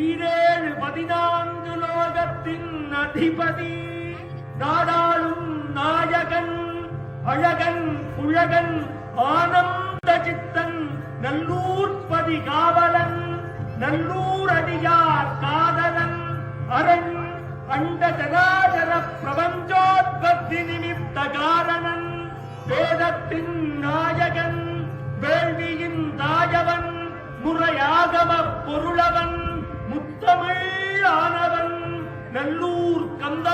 ஈரேழு பதினான்கு லோகத்தின் அதிபதி. நாடாளும் நாயகன் அழகன் புழகன் ஆனந்த சித்தன் நல்லூர்பதி காவலன் நல்லூர் அடியார் காதலன் அரண் அண்ட ஜராஜர பிரபஞ்சோத்பத்தி நிமித்த காரணன் வேதத்தின் நாயகன் வேள்வியின் தாயவன் முறையாகவ பொருளவன் நல்லூர் கந்த